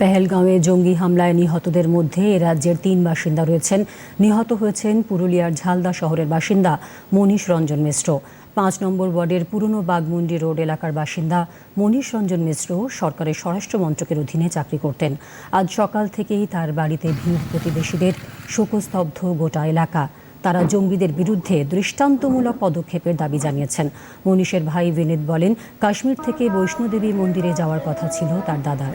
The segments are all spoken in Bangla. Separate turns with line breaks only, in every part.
পেহেলগাঁওয়ে জঙ্গি হামলায় নিহতদের মধ্যে এ রাজ্যের তিন বাসিন্দা রয়েছেন। নিহত হয়েছেন পুরুলিয়ার ঝালদা শহরের বাসিন্দা মনীষ রঞ্জন মিশ্র। পাঁচ নম্বর ওয়ার্ডের পুরনো বাগমুন্ডি রোড এলাকার বাসিন্দা মনীষ রঞ্জন মিশ্র সরকারের স্বরাষ্ট্র মন্ত্রকের অধীনে চাকরি করতেন। আজ সকাল থেকেই তার বাড়িতে ভিড় প্রতিবেশীদের শোকস্তব্ধ গোটা এলাকা। তারা জঙ্গিদের বিরুদ্ধে দৃষ্টান্তমূলক পদক্ষেপের দাবি জানিয়েছেন। মনীষের ভাই বিনীত বলেন, কাশ্মীর থেকে বৈষ্ণোদেবী মন্দিরে যাওয়ার কথা ছিল তার দাদার।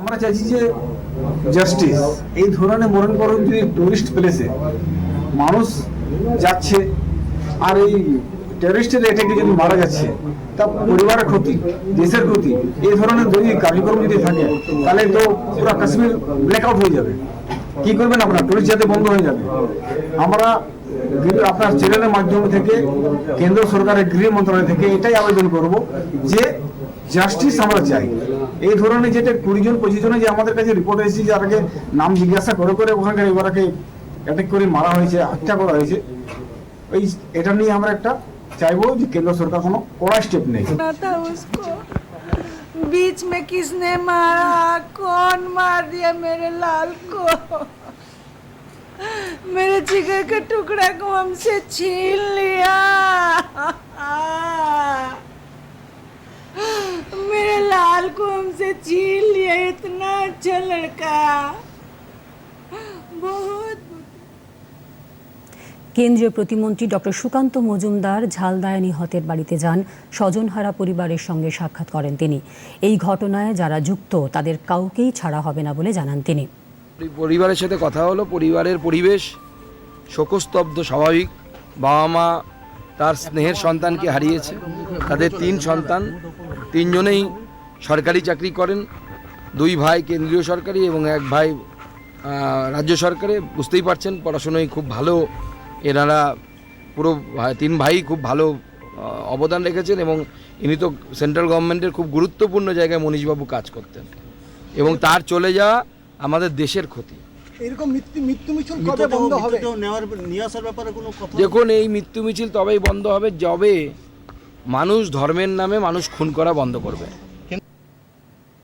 আমরা চাইছি যে জাস্টিস এই ধরনের মরণ করণ যদি টুরিস্ট প্লেসে মানুষ যাচ্ছে, আর এই টেরিস্টের অ্যাটাকে যদি মারা যাচ্ছে তা পরিবারের ক্ষতি, দেশের ক্ষতি, এই ধরনের যদি কার্যক্রম যদি থাকে, তাহলে তো পুরো কাশ্মীর ব্ল্যাকআউট হয়ে যাবে। কি করবেন আপনার? টুরিস্ট যাতে বন্ধ হয়ে যাবে। আমরা আপনার চ্যানেলের মাধ্যম থেকে, কেন্দ্র সরকারের গৃহ মন্ত্রণালয় থেকে এটাই আবেদন করব যে জাস্টিস আমরা চাই। এই ধরনের যেটা কুড়ি জন পঁচিশ জনে যে আমাদের কাছে রিপোর্ট এসেছে যে আগে নাম জিজ্ঞাসা করে করে ওখানকার এবারকে অ্যাটাক করে মারা হয়েছে হত্যা করা হয়েছে ওই এটা নিয়ে আমরা একটা চাইবো যে কেন্দ্র সরকার কোনো কড়া স্টেপ নেই
ना था उसको बीच में किसने मारा कौन मार दिया मेरे लाल को मेरे जिगर के टुकड़ा को हमसे छीन लिया को हमसे छीन लिया इतना अच्छा लड़का बहुत
কেন্দ্রীয় প্রতিমন্ত্রী ডক্টর সুকান্ত মজুমদার ঝালদায় নিহতের বাড়িতে যান স্বজনহারা পরিবারের সঙ্গে সাক্ষাৎ করেন তিনি এই ঘটনায় যারা যুক্ত তাদের কাউকেই ছাড়া হবে না বলে জানান তিনি
পরিবারের সাথে কথা হলো পরিবারের পরিবেশ শোকস্তব্ধ স্বাভাবিক বাবা মা তার স্নেহের সন্তানকে হারিয়েছে তাদের তিন সন্তান তিনজনেই সরকারি চাকরি করেন দুই ভাই কেন্দ্রীয় সরকারি এবং এক ভাই রাজ্য সরকারে বুঝতেই পারছেন পড়াশোনায় খুব ভালো এনারা পুরো তিন ভাই খুব ভালো অবদান রেখেছেন এবং ইনি তো সেন্ট্রাল গভর্নমেন্টের খুব গুরুত্বপূর্ণ জায়গায় মনীষবাবু কাজ করতেন এবং তার চলে যাওয়া আমাদের দেশের ক্ষতি।
এরকম মৃত্যু মিছিল কবে বন্ধ হবে? নিয়ে আসার ব্যাপারে কোনো কথা?
দেখুন এই মৃত্যু মিছিল তবেই বন্ধ হবে যবে মানুষ ধর্মের নামে মানুষ খুন করা বন্ধ করবে।